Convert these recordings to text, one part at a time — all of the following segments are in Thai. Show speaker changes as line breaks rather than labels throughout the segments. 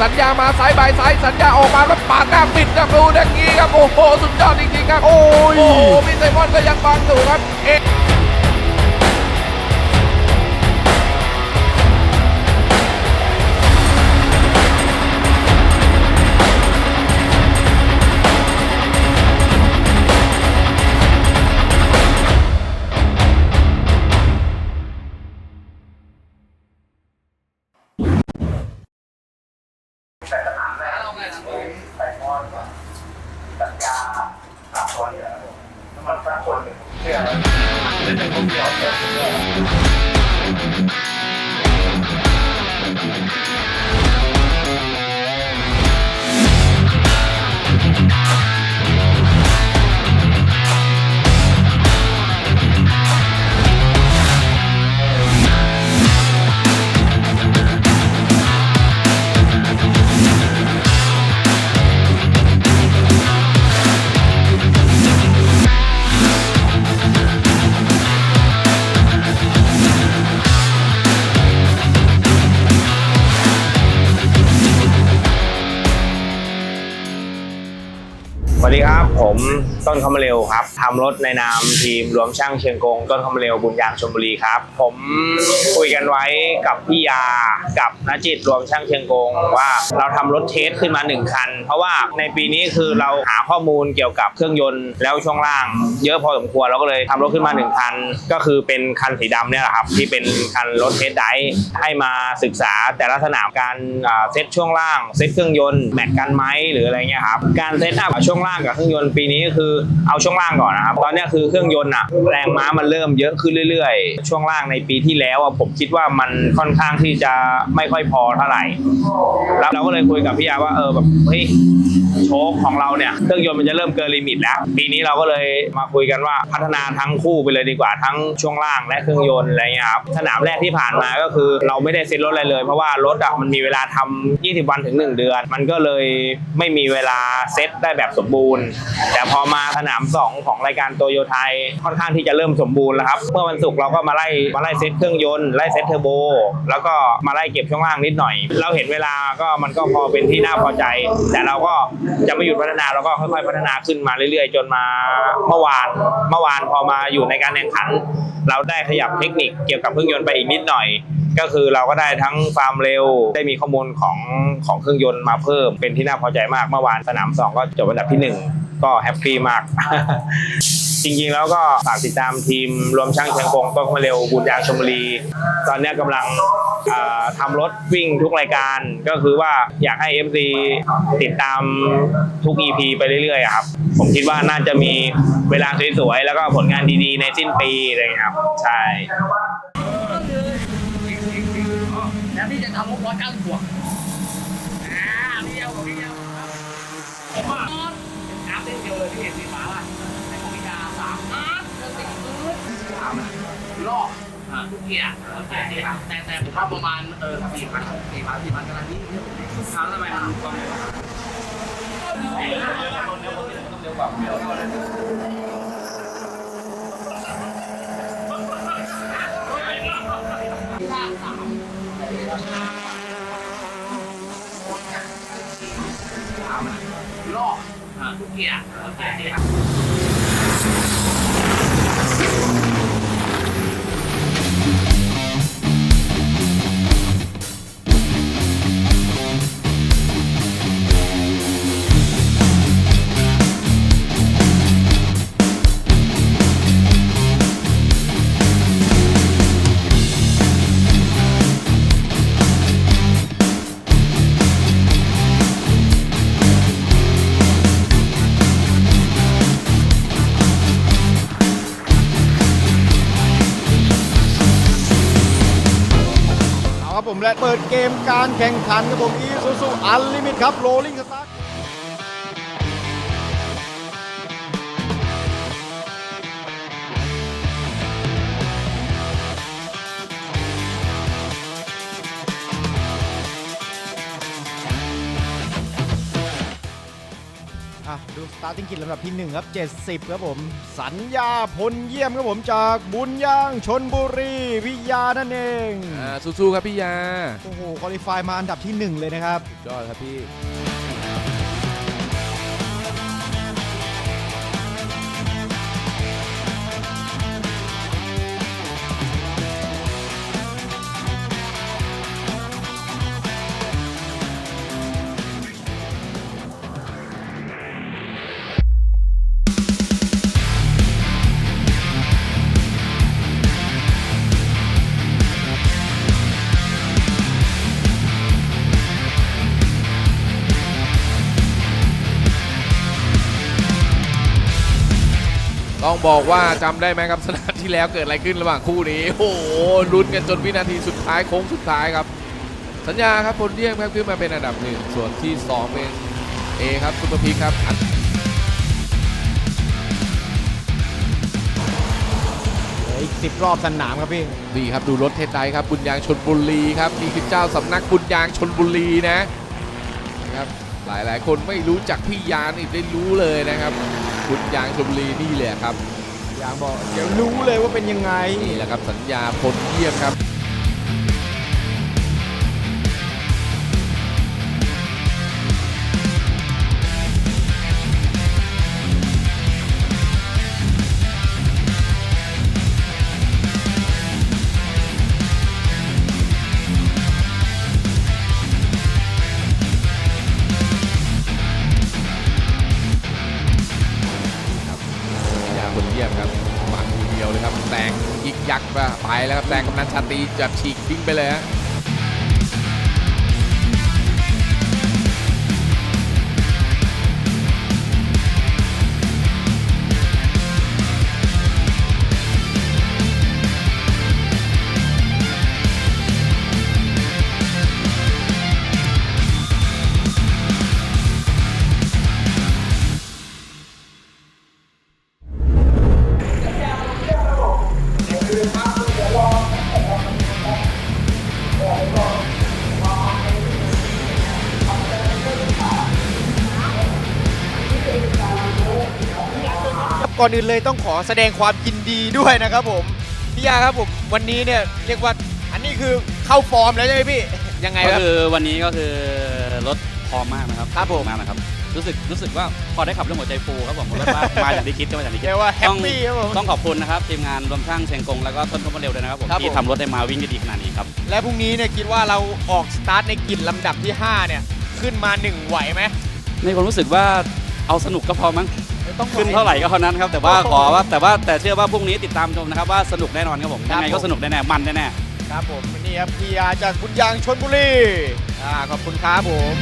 สัญญามาซ้ายบายซ้ายสัญญาออกมาแล้วปาดหน้าปิดครับดูอย่างนี้ครับโอ้โหสุดยอดจริงๆครับ
โอ้ย
โอ้โหพี่ไซมอนก็ยังบังอยู่ครับเอ๊
ผมต้นคำเร็วครับทำรถในนามทีมรวมช่างเชียงกง ต้นคำเร็วบุญยางชลบุรีครับ ผมคุยกันไว้กับพี่ยากับนจิตรวมช่างเชียงกง ว่าเราทำรถเทสขึ้นมาหนึ่งคัน เพราะว่าในปีนี้คือเราหาข้อมูลเกี่ยวกับเครื่องยนต์แล้วช่วงล่าง เยอะพอสมควรเราก็เลยทำรถขึ้นมาหนึ่งคัน ก็คือเป็นคันสีดำเนี่ยแหละครับที่เป็นคันรถเทสไดให้มาศึกษาแต่ละสนามการเซตช่วงล่างเซตเครื่องยนต์แมทกันไหมหรืออะไรเงี้ยครับการเซตอัพช่วงล่างกับเครื่องยนต์ปีนี้ก็คือเอาช่วงล่างก่อนนะครับ ตอนนี้คือเครื่องยนต์อะแรงม้ามันเริ่มเยอะขึ้นเรื่อยๆ ช่วงล่างในปีที่แล้วอะผมคิดว่ามันค่อนข้างที่จะไม่ค่อยพอเท่าไหร่ แล้วเราก็เลยคุยกับพี่ยาว่าเออแบบเฮ้ยโชคของเราเนี่ยเครื่องยนต์มันจะเริ่มเกินลิมิตแล้ว ปีนี้เราก็เลยมาคุยกันว่าพัฒนาทั้งคู่ไปเลยดีกว่าทั้งช่วงล่างและเครื่องยนต์อะไรเงี้ยครับสนามแรกที่ผ่านมาก็คือ เราไม่ได้เซ็ตรถอะไรเลย เพราะว่ารถอะมันมีเวลาทำ20 วันถึง 1 เดือน มันก็เลยไม่มีเวลาเซ็ตได้แบบสมบูรณ์ แต่พอมาสนาม 2 ของรายการโตโยไทยค่อนข้างที่จะเริ่มสมบูรณ์แล้วครับเมื่อวันศุกร์เราก็มาไล่มาไล่เซ็ตเครื่องยนต์ไล่เซ็ตเทอร์โบแล้วก็มาไล่เก็บช่วงล่างนิดหน่อย เราเห็นเวลาก็มันก็พอเป็นที่น่าพอใจ แต่เราก็จะไม่หยุดพัฒนาเราก็ค่อยๆพัฒนาขึ้นมาเรื่อยๆ จนมาเมื่อวานเมื่อวานพอมาอยู่ในการแข่งขัน เราได้ขยับเทคนิคเกี่ยวกับเครื่องยนต์ไปอีกนิดหน่อยก็คือเราก็ได้ทั้งความเร็วได้มีข้อมูลของของเครื่องยนต์มาเพิ่มเป็นที่น่าพอใจมากเมื่อวานสนามสองก็จบอันดับที่หนึ่ง ก็แฮปปี้มาก จริงๆแล้วก็ฝากติดตามทีมรวมช่างเชียงกงต้นมาเร็วบุญยางชลบุรี ตอนเนี้ยกำลังเอ่อทำรถวิ่งทุกรายการก็คือว่าอยากให้ FC ติดตามทุก EP ไปเรื่อยๆอะครับ ผมคิดว่าน่าจะมีเวลาสวยๆ แล้วก็ผลงานดีๆ ในสิ้นปีอะไรอย่างเงี้ยครับ ใช่
แล้วพี่จะทำมุกร้อยเก้าสิบวกอ่าพี่เอาของพี่เอาครับผมว่าน้ำเส้นเดียวเลยพี่เห็นสีฟ้าป่ะในของพี่ยาสามน้ำเจอสี่พื้นสาม รอบอ่าทุกเกียร์โอเคแต่แต่ผมว่าประมาณเออสี่พันสี่พันสี่พันกำลังนี้ทาทำไมมันความเร็วเร็วกว่าสามรอบอ่าทุกเกียร์โอเค
เกมการแข่งขันครับผมอีซูซูอันลิมิตครับโรลลิงสตาร์ ตาร์ติ้งกินลำดับที่1ครับ 70 ครับผม สัญญาพลเยี่ยมครับผมจากบุญยางชนบุรีวิทยานั่นเอง
อ่าสู้ๆครับพี่ยา
โอ้โหคุริฟายมาอันดับที่ 1 เลยนะครับ
ยอดครับพี่ ต้องบอกว่าจำได้ไหมครับสนามที่แล้วเกิดอะไรขึ้นระหว่างคู่นี้ โอ้โหลุ้นกันจนวินาทีสุดท้ายโค้งสุดท้ายครับ สัญญาครับพลเดียมครับขึ้นมาเป็นอันดับหนึ่งส่วนที่ 2 เป็นเอครับซุปเปอร์พีคครับอัน
เหลืออีก10รอบสนามครับพี่
ดีครับดูรถเทสไดครับบุญยางชนบุรีครับนี่คือเจ้าสำนักบุญยางชนบุรีนะ นะครับหลายๆคนไม่รู้จักพี่ยานี่ได้รู้เลยนะครับบุญยางชนบุรีนี่แหละครับ
ยางบอกเดี๋ยวรู้เลยว่าเป็นยังไง
นี่แหละครับสัญญาพลเยี่ยมครับ ยักษ์ไปแล้วครับแซงกำนันชาตีจับฉีกทิ้งไปเลยฮะ
ก่อนอื่นเลยต้องขอแสดงความยินดีด้วยนะครับผมพี่ยาครับผมวันนี้เนี่ยเรียกว่าอันนี้คือเข้าฟอร์มแล้วใช่ไหมพี่ยังไง
ก็
ครับ
คือวันนี้ก็คือรถพร้อมมากนะครับ
ครับผม
มากนะครับ รู้สึกรู้สึกว่าพอได้ขับเรื่องหัวใจฟูครับผมรถมามาอย่างที่คิดก็มาอย่างที่คิด
เรียกว่าแฮป
ต้อง
ปี้ครับผม
ต้องขอบคุณนะครับทีมงานรวมช่างเชียงกงแล้วก็ต้นทุนมาเร็วด้วยนะครับผม
ครับผม
ที่ทำรถได้มาวิ่งได้ดีขนาดนี้ครับ
และพรุ่งนี้เนี่ยคิดว่าเราออกสตาร์ทในกลิ่นลำดับที่ 5 เนี่ย ขึ้นมา 1 ไหวไหม
ในความรู้สึกว่าเอาสนุกก็พอมั้ง
ต้อง
ขึ้นเท่าไหร่ก็เท่านั้นครับแต่ว่าขอว่าแต่ว่าแต่เชื่อว่าพรุ่งนี้ติดตามชมนะครับว่าสนุกแน่นอนครับผมยังไงก็สนุกแน่ๆมันแน่ๆ
ครับผมนี่ครับพี่ยาจากบุญยางชนบุรีอ่าขอบคุณครับผม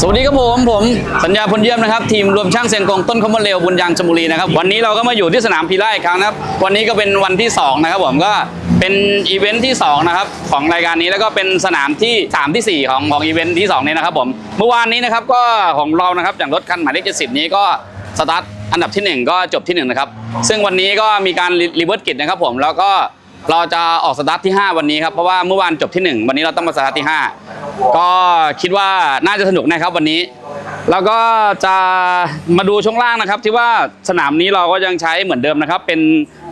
สวัสดีครับผมผมสัญญาพลเยี่ยมนะครับทีมรวมช่างเซียงกงต้นคอมเร์เร็วบุญยางชลบุรีนะครับวันนี้เราก็มาอยู่ที่สนามพีล่าอีกครั้งนะครับ วันนี้ก็เป็นวันที่สองนะครับผมก็เป็นอีเวนท์ที่สองนะครับของรายการนี้แล้วก็เป็นสนามที่สามที่สี่ของของอีเวนท์ที่สองนี้นะครับผมเมื่อวานนี้นะครับก็ของเรานะครับอย่างรถคันหมายเลขเจ็ดสิบนี้ก็สตาร์ทอันดับที่หนึ่งก็จบที่หนึ่งนะครับ ซึ่งวันนี้ก็มีการรีเวิร์สกิจนะครับผมแล้วก็เราจะออกสตาร์ทที่ 5 วันนี้ครับเพราะว่าเมื่อวานจบที่ 1 วันนี้เราต้องมาสตาร์ทที่ 5 ก็คิดว่าน่าจะสนุกนะครับวันนี้ แล้วก็จะมาดูช่วงล่างนะครับ ที่ว่าสนามนี้เราก็ยังใช้เหมือนเดิมนะครับ เป็น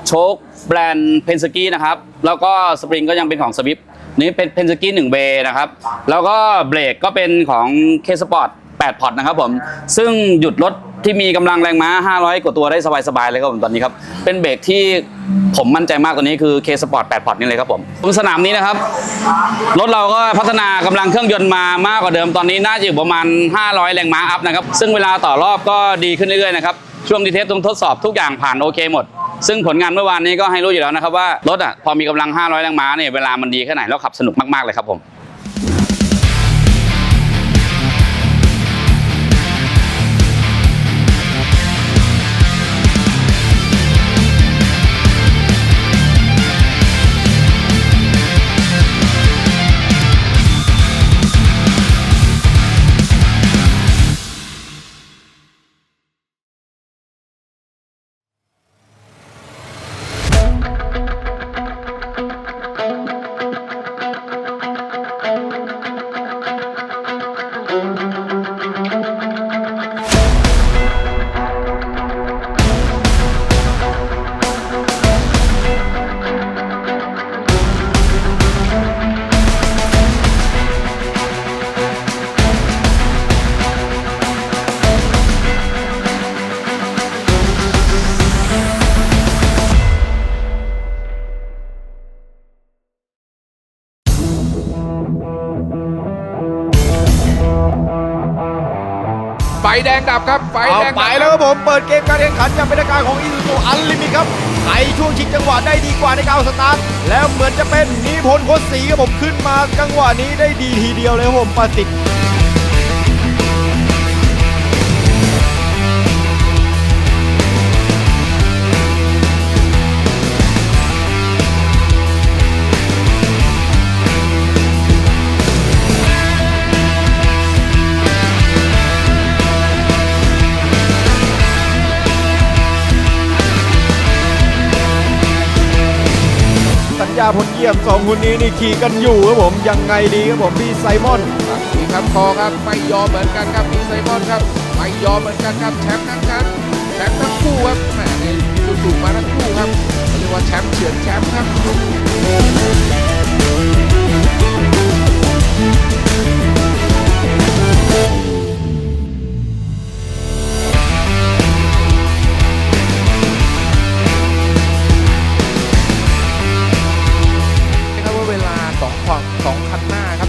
โชคแบรนด์เพนสกี้นะครับ แล้วก็สปริงก็ยังเป็นของสวิฟนี่เป็นเพนสกี้1เบนะครับ แล้วก็เบรกก็เป็นของเคสปอร์ต8พอร์ตนะครับผม ซึ่งหยุดรถ ที่มีกำลังแรงม้า 500 กว่าตัวได้สบายๆเลยครับผมตอนนี้ครับ เป็นเบรกที่ผมมั่นใจมากกว่านี้คือ K Sport 8พอร์ตนี่เลยครับผมบนสนามนี้นะครับ รถเราก็พัฒนากำลังเครื่องยนต์มามากกว่าเดิมตอนนี้น่าจะอยู่ประมาณ 500 แรงม้าอัพนะครับ ซึ่งเวลาต่อรอบก็ดีขึ้นเรื่อยๆนะครับ ช่วงดีเทสตรงทดสอบทุกอย่างผ่านโอเคหมดซึ่งผลงานเมื่อวานนี้ก็ให้รู้อยู่แล้วนะครับว่ารถอะพอมีกำลัง 500 แรงม้าเนี่ยเวลามันดีแค่ไหนแล้วขับสนุกมากๆเลยครับผม
ดงดับครับ ไฟ
เอา
แดง
ไป
ดับ
แล้วครับผมเปิดเกมการแข่งขันอย่างเป็นทางการของอีซูซูอันลิมิตครับใครช่วงชิงจังหวะได้ดีกว่าในการเอาสตาร์ทแล้วเหมือนจะเป็นนิพนธ์โคตรศรีครับผมขึ้นมาจังหวะนี้ได้ดีทีเดียวเลยครับผมประสิทธิ์าพลเยี่ยมสองคนนี้นี่ขี่กันอยู่ครับผมยังไงดีครับผมพี่ไซมอน
มีครับคอครับไม่ยอมเหมือนกันครับพี่ไซมอนครับไม่ยอมเหมือนกันครับแชมป์ทั้งนั้นแชมป์ทั้งคู่ครับแหมสูงมาทั้งคู่ครับเรียกว่าแชมป์เฉือนแชมป์ครับ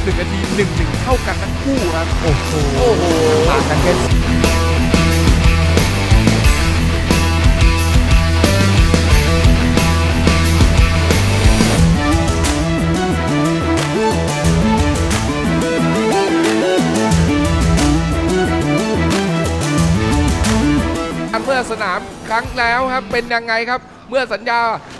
หน้าครับหนึ่งนาทีหนึ่งหนึ่งเท่ากันทั้งคู่ครับ
โอ้โห
โอ้โห
ต่างกันแค่
เมื่อสนามครั้งแล้วครับเป็นยังไงครับ เมื่อสัญญา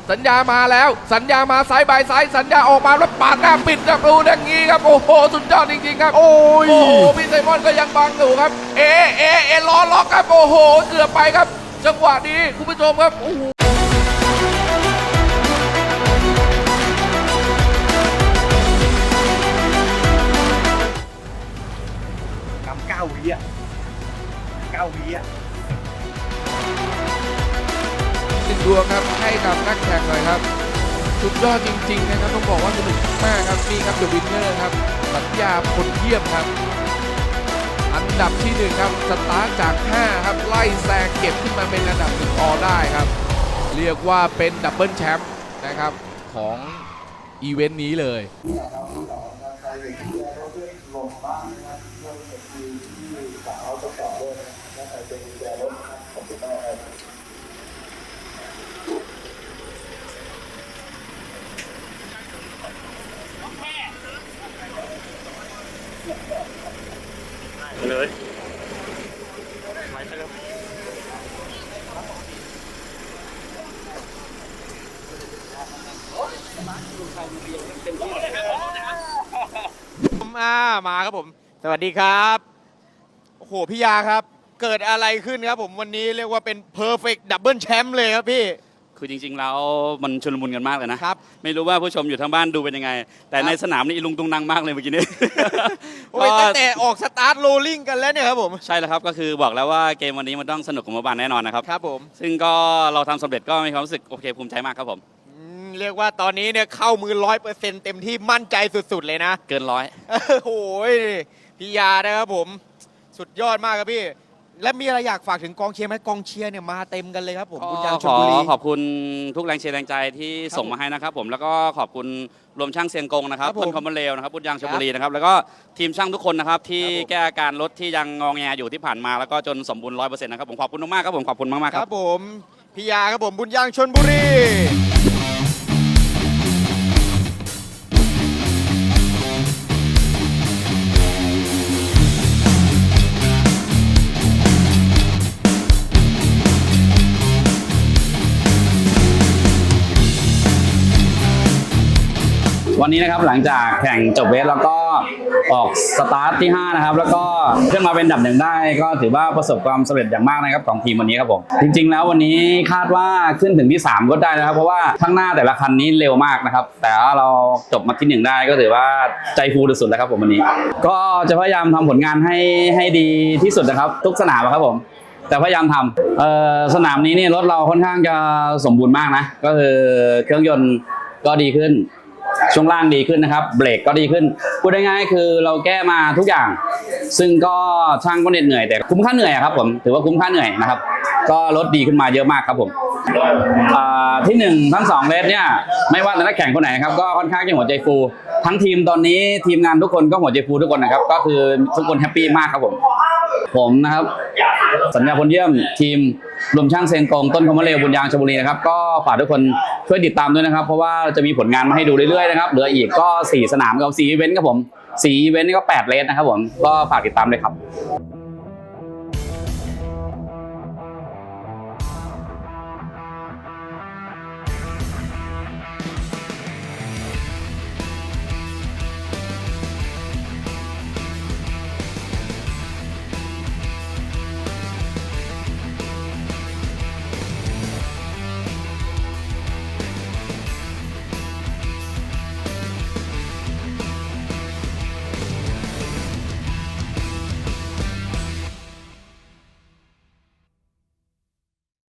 สัญญามาแล้ว สัญญามาซ้ายบายซ้ายสัญญาออกมาแล้วปาดหน้าปิดประตูอย่างนี้ครับโอ้โหสุดยอดจริงๆครับ
โอ้ย
โอ้โหพี่ไซมอนก็ยังบังอยู่ครับ เอเอเอล้อล็อกครับโอ้โหเกือบไปครับ จังหวะนี้คุณผู้ชมครับโอ้โห
กำเก้าวิอะเก้าวิอะ
ดวงครับให้กับนักแข่งหน่อยครับสุดยอดจริง ๆ นะครับต้องบอกว่าสนุกมากครับนี่ครับเดอะวินเนอร์ครับสัญญาพลเยี่ยมครับ อันดับที่หนึ่งครับสตาร์จาก 5 ครับ ไล่แซงเก็บขึ้นมาเป็นอันดับหนึ่งออได้ครับ เรียกว่าเป็นดับเบิลแชมป์นะครับของอีเวนต์นี้เลย
ผมอ่ามาครับผม สวัสดีครับโอ้โหพี่ยาครับ เกิดอะไรขึ้นครับผมวันนี้เรียกว่าเป็น perfect double champ เลยครับพี่
คือจริงๆแล้วมันชุลมุนกันมากเลยนะ
ครับ
ไม่รู้ว่าผู้ชมอยู่ทางบ้านดูเป็นยังไง แต่
ครับ
ในสนามนี่อีลุงตุงนังมากเลยเมื่อกี้นี้
โอ้ยตั้งแต่ออกสตาร์ทโรลลิ่งกันแล้วเนี่ยครับผม
ใช่แล้วครับก็คือบอกแล้วว่าเกมวันนี้มันต้องสนุกกว่าเมื่อวานแน่นอนนะครับ
ครับผม
ซึ่งก็เราทำสำเร็จก็มีความรู้สึกโอเคภูมิใจมากครับผม
อืมเรียกว่าตอนนี้เนี่ยเข้ามือร้อยเปอร์เซ็นต์เต็มที่มั่นใจสุดๆเลยนะ
เกินร้อย
โอ้โหพี่ยานะครับผม สุดยอดมากครับพี่ และมีอะไรอยากฝากถึงกองเชียร์ไหมกองเชียร์เนี่ยมาเต็มกันเลยครับผม
ก็
บุญยางช
ข
ล
อ
บุรี
ขอบคุณทุกแรงเชียร์แรงใจที่
ครับ
ส่งมาให้นะครับผมแล้วก็ขอบคุณรวมช่างเซียงกงนะครับ
ครับผม
ต้นคอมเบเลวนะครับบุญยางชลบุรีนะครับแล้วก็ทีมช่างทุกคนนะครับที่
ครับผม
แก้อาการรถที่ยังงองแงอยู่ที่ผ่านมาแล้วก็จนสมบูรณ์ร้อยเปอร์เซ็นต์นะครับผมขอบคุณมากๆครับผมขอบคุณมากๆ
ค
ค
รั
รั
บ บผมพี่ยาครับผมบุญยางชนบุรี
วันนี้นะครับหลังจากแข่งจบเวสแล้วก็ออกสตาร์ทที่ 5 นะครับ แล้วก็ขึ้นมาเป็นดับหนึ่งได้ ก็ถือว่าประสบความสำเร็จอย่างมากนะครับของทีมวันนี้ครับผมจริง ๆ แล้ววันนี้คาดว่าขึ้นถึงที่ 3 ก็ได้นะครับ เพราะว่าข้างหน้าแต่ละคันนี้เร็วมากนะครับ แต่ว่าเราจบมาที่หนึ่งได้ก็ถือว่าใจฟูสุดๆแล้วครับผมวันนี้ ก็จะพยายามทำผลงานให้ให้ดีที่สุดนะครับ ทุกสนามอะครับผมแต่พยายามทำสนามนี้เนี่ยรถเราค่อนข้างจะสมบูรณ์มากนะ ก็คือเครื่องยนต์ก็ดีขึ้น ช่วงล่างดีขึ้นนะครับ เบรกก็ดีขึ้นพูดง่ายๆคือเราแก้มาทุกอย่าง ซึ่งก็ช่างก็เหน็ดเหนื่อยแต่คุ้มค่าเหนื่อยครับผมถือว่าคุ้มค่าเหนื่อยนะครับ ก็รถดีขึ้นมาเยอะมากครับผมที่หนึ่งทั้งสองเลสเนี่ยไม่ว่าแต่นักแข่งคนไหนครับก็ค่อนข้างจะหัวใจฟู ทั้งทีมตอนนี้ทีมงานทุกคนก็หัวใจฟูทุกคนนะครับ ก็คือทุกคนแฮปปี้มากครับผม ผมนะครับ สัญญาพลเยี่ยมทีมรวมช่างเซงกงต้นคอมมะเลวบุญยางชลบุรีนะครับก็ฝากทุกคนช่วยติดตามด้วยนะครับ เพราะว่าจะมีผลงานมาให้ดูเรื่อยๆนะครับเหลืออีกก็ 4 สนามกับ4อีเวนต์ครับผม4อีเวนต์นี่ก็8เลสนะครับผมก็ฝากติดตามเลยครับ